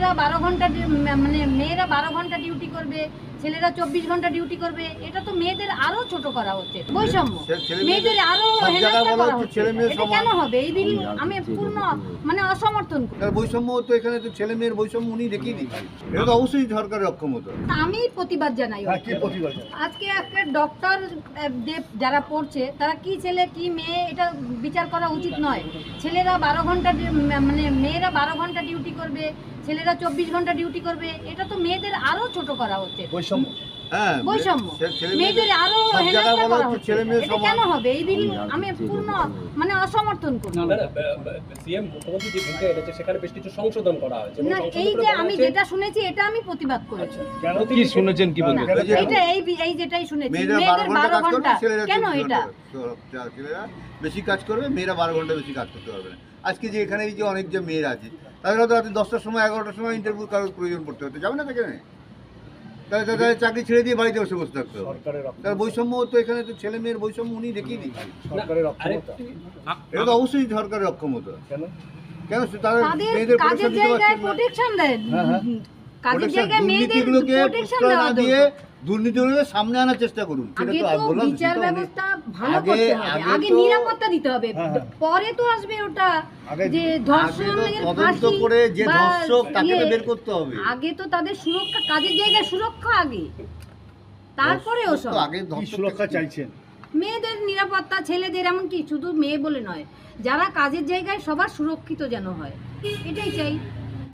ছেলেরা বারো ঘণ্টা মানে মেয়েরা বারো ঘণ্টা ডিউটি করবে ছেলেরা চব্বিশ ঘণ্টা ডিউটি করবে এটা তো মেয়েদের আরও ছোট করা হচ্ছে বৈষম্য। মেয়েদের আরও। কেন হবে? এই বিল আমি পূর্ণ মানে অসমর্থন বৈষম্য তো এখানে তো ছেলে মেয়ের বৈষম্য উনি দেখিয়ে দিচ্ছেন এটা তো অবশ্যই সরকারের অক্ষমতা আমি প্রতিবাদ জানাই হ্যাঁ, আজকে একটা ডক্টর যারা পড়ছে তারা কি ছেলে কি মেয়ে এটা বিচার করা উচিত নয়। ছেলেরা বারো ঘণ্টা মানে মেয়েরা বারো ঘণ্টা ডিউটি করবে ছেলেরা চব্বিশ ঘণ্টা ডিউটি করবে এটা তো মেয়েদের আরও ছোট করা হচ্ছে। বৈষম্য। হ্যাঁ বৈষম্য। মেয়েদের আরও হেনস্থা করা হচ্ছে হচ্ছে। ছেলে মেয়ে এটা কেন হবে? এই বিল আমি পূর্ণ মানে অসমর্থন করি। সিএম মুখ্যমন্ত্রী যে বিলটা এনেছে সেখানে বেশ কিছু সংশোধন করা হয়েছে। না এই যে আমি যেটা শুনেছি এটা আমি প্রতিবাদ করেছি কি শুনেছেন কি বলতে না, এই এই যেটাই শুনেছি। মেয়েদের ঘণ্টা বারো কাজ করবে ঘণ্টা। কেন এটা? ঘণ্টা করবে। তো ছেলেরা বেশি কাজ করবে মেয়েরা বারো ঘণ্টা বেশি কাজ করতে পারবে না। আজকে যে এখানে যে অনেক যে মেয়েরা আছে তাদের হয়তো রাতে দশটার সময় এগারোটার সময় ইন্টারভিউ কারোর প্রয়োজন পড়তে হতে। যাবে না সেখানে তাহলে তাদের চাকরি ছেড়ে দিয়ে বাড়িতে বসে বসে থাকতে হবে। তার বৈষম্য তো এখানে তো ছেলে মেয়ের বৈষম্য উনি দেখিয়ে দিচ্ছেন এটা তো অবশ্যই সরকারের অক্ষমতা। কেন? কেন তারা মেয়েদের প্রোটেকশন দিতে পারছেন না। প্রোটেকশন হ্যাঁ, হ্যাঁ। মেয়েদের দুর্নীতিগুলোকে প্রোটেকশন না দিয়ে দুর্নীতিগুলোকে সামনে আনার চেষ্টা করুন। সেটা তো তো বললাম, বিচার ব্যবস্থা ভালো করতে হবে আগে নিরাপত্তা দিতে হবে। হ্যাঁ, হ্যাঁ। পরে তো আসবে ওটা যে ধর্ষণের ফাঁসি করে যে ধর্ষক তাকে তো ইয়ে, বের করতে হবে। আগে তো তাদের সুরক্ষা কাজের জায়গায় সুরক্ষা আগে। তারপরে ওসব। আগে কি সুরক্ষা চাইছেন? মেয়েদের নিরাপত্তা ছেলেদের এমনকি শুধু মেয়ে বলে নয় যারা কাজের জায়গায় সবার সুরক্ষিত যেন হয়। এটাই চাই।